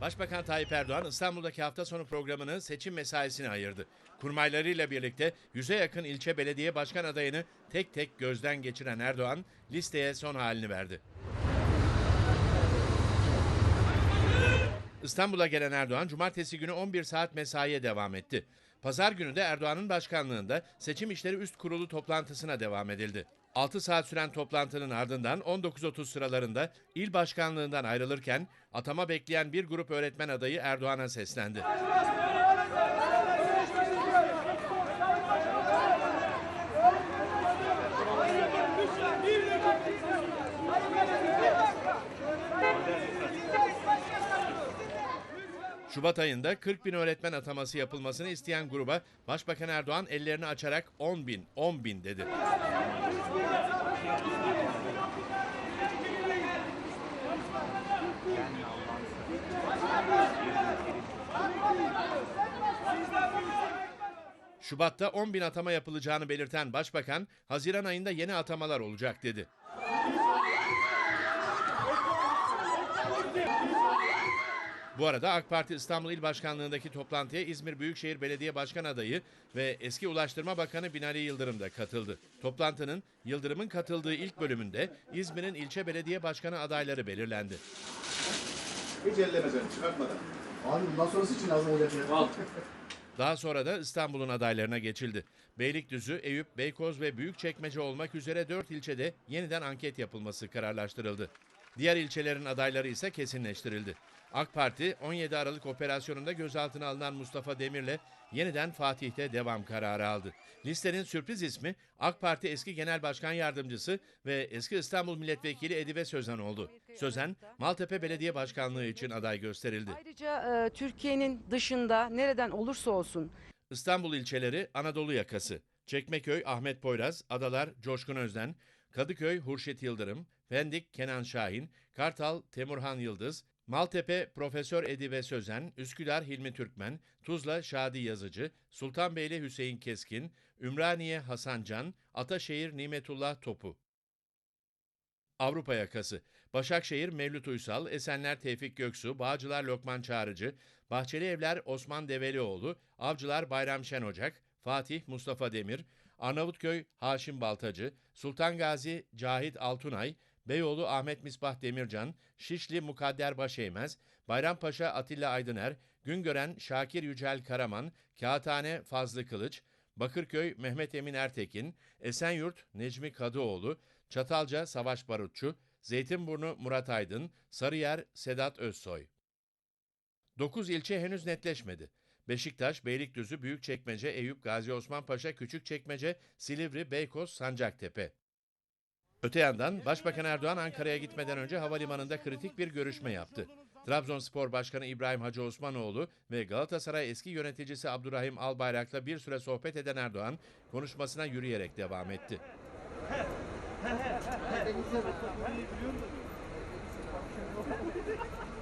Başbakan Tayyip Erdoğan İstanbul'daki hafta sonu programını seçim mesaisine ayırdı. Kurmaylarıyla birlikte yüze yakın ilçe belediye başkan adayını tek tek gözden geçiren Erdoğan listeye son halini verdi. İstanbul'a gelen Erdoğan cumartesi günü 11 saat mesaiye devam etti. Pazar günü de Erdoğan'ın başkanlığında seçim işleri üst kurulu toplantısına devam edildi. 6 saat süren toplantının ardından 19.30 sıralarında il başkanlığından ayrılırken atama bekleyen bir grup öğretmen adayı Erdoğan'a seslendi. Şubat ayında 40 bin öğretmen ataması yapılmasını isteyen gruba Başbakan Erdoğan ellerini açarak 10 bin, 10 bin dedi. Şubat'ta 10 bin atama yapılacağını belirten Başbakan, Haziran ayında yeni atamalar olacak dedi. Bu arada AK Parti İstanbul İl Başkanlığı'ndaki toplantıya İzmir Büyükşehir Belediye Başkan adayı ve eski Ulaştırma Bakanı Binali Yıldırım da katıldı. Toplantının Yıldırım'ın katıldığı ilk bölümünde İzmir'in ilçe belediye başkanı adayları belirlendi. Hiç elleme sen çıkartmadan. Abi bundan sonrası için lazım olacak ya. Daha sonra da İstanbul'un adaylarına geçildi. Beylikdüzü, Eyüp, Beykoz ve Büyükçekmece olmak üzere 4 ilçede yeniden anket yapılması kararlaştırıldı. Diğer ilçelerin adayları ise kesinleştirildi. AK Parti 17 Aralık operasyonunda gözaltına alınan Mustafa Demir'le yeniden Fatih'te devam kararı aldı. Listenin sürpriz ismi AK Parti eski Genel Başkan Yardımcısı ve eski İstanbul Milletvekili Edibe Sözen oldu. Sözen, Maltepe Belediye Başkanlığı için aday gösterildi. Ayrıca e, Türkiye'nin dışında nereden olursa olsun İstanbul ilçeleri Anadolu yakası. Çekmeköy Ahmet Poyraz, Adalar Coşkun Özden, Kadıköy Hurşit Yıldırım, Pendik Kenan Şahin, Kartal Temurhan Yıldız, Maltepe Profesör Edibe Sözen, Üsküdar Hilmi Türkmen, Tuzla Şadi Yazıcı, Sultanbeyli Hüseyin Keskin, Ümraniye Hasan Can, Ataşehir Nimetullah Topu. Avrupa yakası. Başakşehir Mevlüt Uysal, Esenler Tevfik Göksu, Bağcılar Lokman Çağrıcı, Bahçeli Evler Osman Develioğlu, Avcılar Bayram Şen Ocak, Fatih Mustafa Demir, Arnavutköy Haşim Baltacı, Sultan Gazi Cahit Altunay, Beyoğlu Ahmet Misbah Demircan, Şişli Mukadder Başeymez, Bayrampaşa Atilla Aydıner, Güngören Şakir Yücel Karaman, Kağıthane Fazlı Kılıç, Bakırköy Mehmet Emin Ertekin, Esenyurt Necmi Kadıoğlu, Çatalca Savaş Barutçu, Zeytinburnu Murat Aydın, Sarıyer Sedat Özsoy. 9 ilçe henüz netleşmedi. Beşiktaş, Beylikdüzü, Büyükçekmece, Eyüp, Gazi Osman Paşa, Küçükçekmece, Silivri, Beykoz, Sancaktepe. Öte yandan Başbakan Erdoğan Ankara'ya gitmeden önce havalimanında kritik bir görüşme yaptı. Trabzonspor Başkanı İbrahim Hacı Osmanoğlu ve Galatasaray eski yöneticisi Abdurrahim Albayrak'la bir süre sohbet eden Erdoğan konuşmasına yürüyerek devam etti.